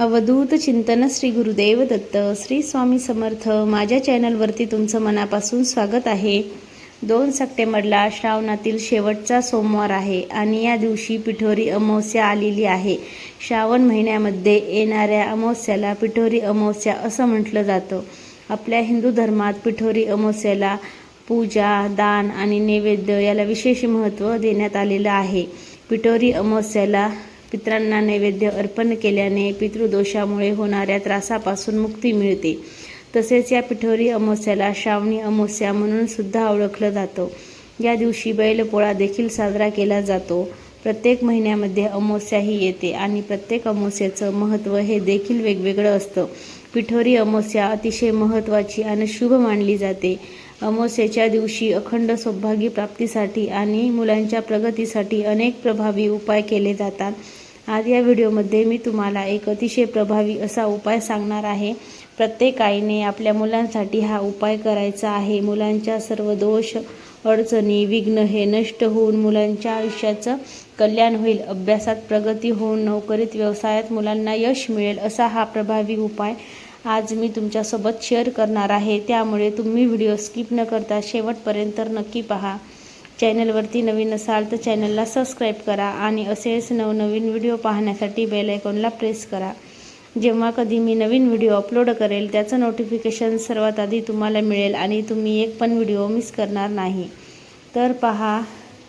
अवधूत चिंतन श्री गुरुदेव दत्त श्री स्वामी समर्थ. माझ्या चॅनलवरती तुमचं मनापासून स्वागत आहे. दोन सप्टेंबरला श्रावणातील शेवटचा सोमवार आहे आणि या दिवशी पिठोरी अमावस्या आलेली आहे. श्रावण महिन्यामध्ये येणाऱ्या अमावस्याला पिठोरी अमावस्या असं म्हटलं जातं. आपल्या हिंदू धर्मात पिठोरी अमावस्याला पूजा दान आणि नैवेद्य याला विशेष महत्त्व देण्यात आलेलं आहे. पिठोरी अमावस्याला पितरांना नैवेद्य अर्पण केल्याने पितृदोषामुळे होणाऱ्या त्रासापासून मुक्ती मिळते. तसेच या पिठोरी अमावस्याला श्रावणी अमावस्या म्हणून सुद्धा ओळखलं जातं. या दिवशी बैलपोळा देखील साजरा केला जातो. प्रत्येक महिन्यामध्ये अमावस्याही येते आणि प्रत्येक अमावस्याचं महत्त्व हे देखील वेगवेगळं असतं. पिठोरी अमावस्या अतिशय महत्त्वाची आणि शुभ मानली जाते. अमावस्येच्या दिवशी अखंड सौभाग्य प्राप्तीसाठी आणि मुलांच्या प्रगतीसाठी अनेक प्रभावी उपाय केले जातात. आज या व्हिडिओमध्ये मी तुम्हाला एक अतिशय प्रभावी असा उपाय सांगणार आहे. प्रत्येक आईने आपल्या मुलांसाठी हा उपाय करायचा आहे. मुलांच्या सर्व दोष अडचणी विघ्न हे नष्ट होऊन मुलांच्या आयुष्याचं कल्याण होईल. अभ्यासात प्रगती होऊन नोकरीत व्यवसायात मुलांना यश मिळेल असा हा प्रभावी उपाय आज मी तुमच्यासोबत शेअर करणार आहे. त्यामुळे तुम्ही व्हिडिओ स्किप न करता शेवटपर्यंत तर नक्की पहा. चॅनलवरती नवीन असाल तर चॅनलला सबस्क्राईब करा आणि असेच नवनवीन व्हिडिओ पाहण्यासाठी बेल आयकॉनला प्रेस करा. जेव्हा कधी मी नवीन व्हिडिओ अपलोड करेल त्याचं नोटिफिकेशन सर्वात आधी तुम्हाला मिळेल आणि तुम्ही एक पण व्हिडिओ मिस करणार नाही. तर पहा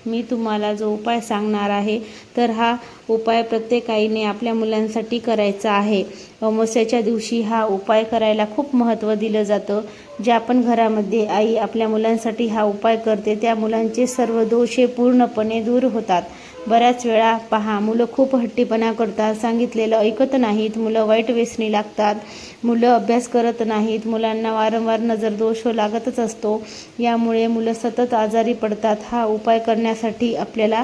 मी तुम्हाला जो उपाय सांगणार आहे तर हा उपाय प्रत्येक आईने आपल्या मुलांसाठी करायचा आहे. अमावस्याच्या दिवशी हा उपाय करायला खूप महत्त्व दिलं जातं. ज्या पण घरामध्ये आई आपल्या मुलांसाठी हा उपाय करते त्या मुलांचे सर्व दोषे पूर्णपणे दूर होतात. बऱ्याच वेळा पहा मुलं खूप हट्टीपणा करतात सांगितलेलं ऐकत नाहीत मुलं वाईट व्यसनी लागतात मुलं अभ्यास करत नाहीत मुलांना वारंवार नजर दोष लागतच असतो. यामुळे मुलं सतत आजारी पडतात. हा उपाय करण्यासाठी आपल्याला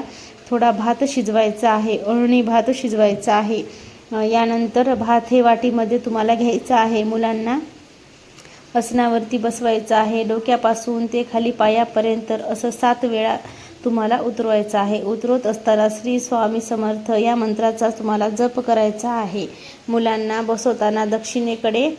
थोडा भात शिजवायचा आहे अळणी भात शिजवायचा आहे. यानंतर भात हे वाटीमध्ये तुम्हाला घ्यायचं आहे. मुलांना असनावरती बसवायचं आहे. डोक्यापासून ते खाली पायापर्यंत असं सात वेळा तुम्हाला उतरवायचा आहे. उतरवत असताना श्री स्वामी समर्थ या मंत्राचा तुम्हाला जप करायचा आहे. मुलांना बसवताना दक्षिणेकडे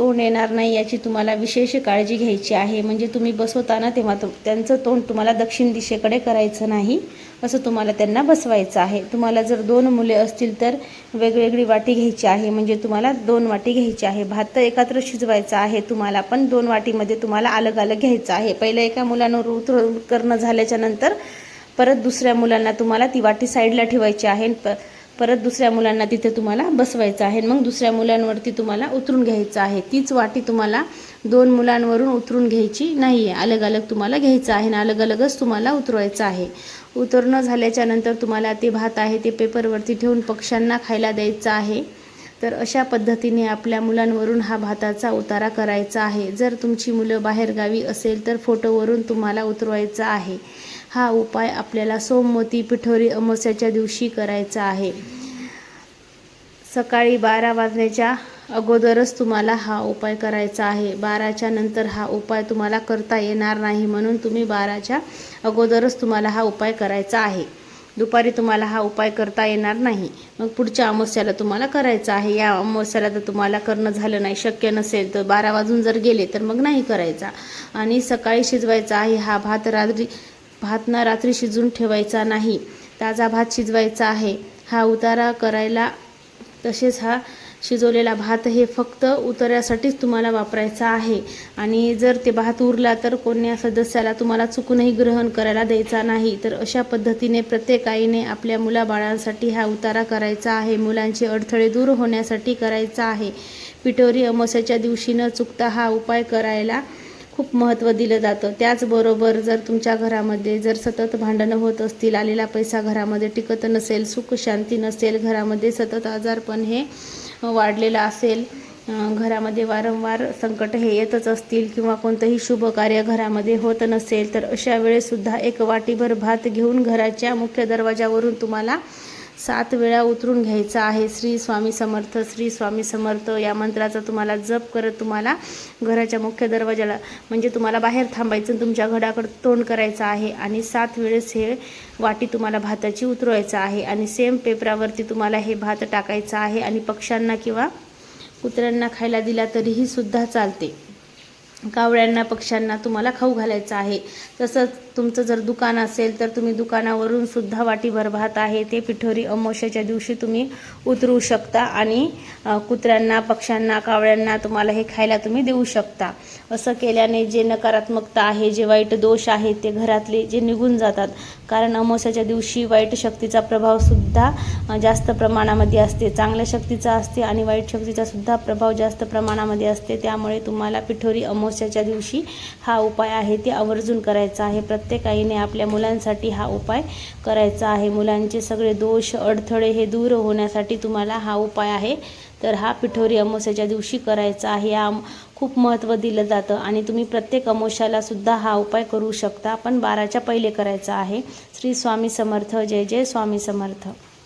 तोंड येणार नाही याची तुम्हाला विशेष काळजी घ्यायची आहे. म्हणजे तुम्ही बसवताना तेव्हा तु त्यांचं तोंड तुम्हाला दक्षिण दिशेकडे करायचं नाही असं तुम्हाला त्यांना बसवायचं आहे. तुम्हाला जर दोन मुले असतील तर वेगवेगळी वाटी घ्यायची आहे. म्हणजे तुम्हाला दोन वाटी घ्यायची आहे. भात तर एकत्र शिजवायचा आहे. तुम्हाला पण दोन वाटीमध्ये तुम्हाला अलग अलग घ्यायचं आहे. पहिलं एका मुलांवर उतर करणं झाल्याच्यानंतर परत दुसऱ्या मुलांना तुम्हाला ती वाटी साईडला ठेवायची आहे. प परत दुसऱ्या मुलांना तिथे तुम्हाला बसवायचं आहे. मग दुसऱ्या मुलांवरती तुम्हाला उतरून घ्यायचं आहे. तीच वाटी तुम्हाला दोन मुलांवरून उतरून घ्यायची नाही आहे अलग अलग तुम्हाला घ्यायचं आहे ना अलग अलगच तुम्हाला उतरवायचं आहे. उतरणं झाल्याच्यानंतर तुम्हाला ते भात आहे ते पेपरवरती ठेवून पक्ष्यांना खायला द्यायचं आहे. तर अशा पद्धतीने आपल्या मुलांवरून हा भाताचा उतारा करायचा आहे. जर तुमची मुलं बाहेरगावी असेल तर फोटोवरून तुम्हाला उतरवायचं आहे. हा उपाय आपल्याला सोमवती पिठोरी अमावस्याच्या दिवशी करायचा आहे. सकाळी बारा वाजण्याच्या अगोदरच तुम्हाला हा उपाय करायचा आहे. बाराच्या नंतर हा उपाय तुम्हाला करता येणार नाही म्हणून तुम्ही बाराच्या अगोदरच तुम्हाला हा उपाय करायचा आहे. दुपारी तुम्हाला हा उपाय करता येणार नाही. मग पुढच्या अमावस्याला तुम्हाला करायचा आहे. या अमावस्याला तर तुम्हाला करणं झालं नाही. शक्य नसेल तर बारा वाजून जर गेले तर मग नाही करायचा. आणि सकाळी शिजवायचा आहे हा भात रात्री भात ना रात्री शिजून ठेवायचा नाही. ताजा भात शिजवायचा आहे. हा उतारा करायला तसेच हा शिजवलेला भात हे फक्त उतऱ्यासाठीच तुम्हाला वापरायचा आहे. आणि जर ते भात उरला तर कोण्या सदस्याला तुम्हाला चुकूनही ग्रहण करायला द्यायचा नाही. तर अशा पद्धतीने प्रत्येक आईने आपल्या मुलाबाळांसाठी हा उतारा करायचा आहे. मुलांचे अडथळे दूर होण्यासाठी करायचा आहे. पिठोरी अमावस्याच्या दिवशी न चुकता हा उपाय करायला खूप महत्त्व दिलं जातं. त्याचबरोबर जर तुमच्या घरामध्ये जर सतत भांडणं होत असतील आलेला पैसा घरामध्ये टिकत नसेल सुख शांती नसेल घरामध्ये सतत आजारपण हे वाढलेलं असेल घरामध्ये वारंवार संकट हे येतच असतील किंवा कोणतंही शुभ कार्य घरामध्ये होत नसेल तर अशा वेळेसुद्धा एक वाटीभर भात घेऊन घराच्या मुख्य दरवाजावरून तुम्हाला सात वेळा उतरून घ्यायचा आहे. श्री स्वामी समर्थ श्री स्वामी समर्थ या मंत्राचा तुम्हाला जप करत तुम्हाला घराच्या मुख्य दरवाजाला म्हणजे तुम्हाला बाहेर थांबायचं तुमच्या घराकडे तोंड करायचं आहे. आणि सात वेळेस हे वाटी तुम्हाला भाताची उतरवायचं आहे. आणि सेम पेपरावरती तुम्हाला हे भात टाकायचं आहे. आणि पक्ष्यांना किंवा कुत्र्यांना खायला दिला तरीही सुद्धा चालते. कावळ्यांना पक्ष्यांना तुम्हाला खाऊ घालायचं आहे. तसंच तुमचं जर दुकान असेल तर तुम्ही दुकानावरून सुद्धा वाटीभर भात आहे. ते पिठोरी अमावस्याच्या दिवशी तुम्ही उतरू शकता आणि कुत्र्यांना पक्ष्यांना कावळ्यांना तुम्हाला हे खायला तुम्ही देऊ शकता. असं केल्याने जे नकारात्मकता आहे जे वाईट दोष आहेत ते घरातले जे निघून जातात. कारण अमावस्याच्या दिवशी वाईट शक्तीचा प्रभावसुद्धा जास्त प्रमाणामध्ये असते. चांगल्या शक्तीचा असते आणि वाईट शक्तीचा सुद्धा प्रभाव जास्त प्रमाणामध्ये असते. त्यामुळे तुम्हाला पिठोरी अमावस्याच्या दिवशी हा उपाय आहे ते आवर्जून करायचा आहे. प्रत्येक आईने आपल्या मुलांसाठी हा उपाय करायचा आहे. मुलांचे सगळे दोष अडथळे हे दूर होण्यासाठी तुम्हाला हा उपाय आहे. तर हा पिठोरी अमावस्याच्या दिवशी करायचा आहे. या खूप महत्त्व दिलं जातं आणि तुम्ही प्रत्येक अमावस्याला सुद्धा हा उपाय करू शकता. पण बाराच्या पहिले करायचा आहे. श्री स्वामी समर्थ. जय जय स्वामी समर्थ.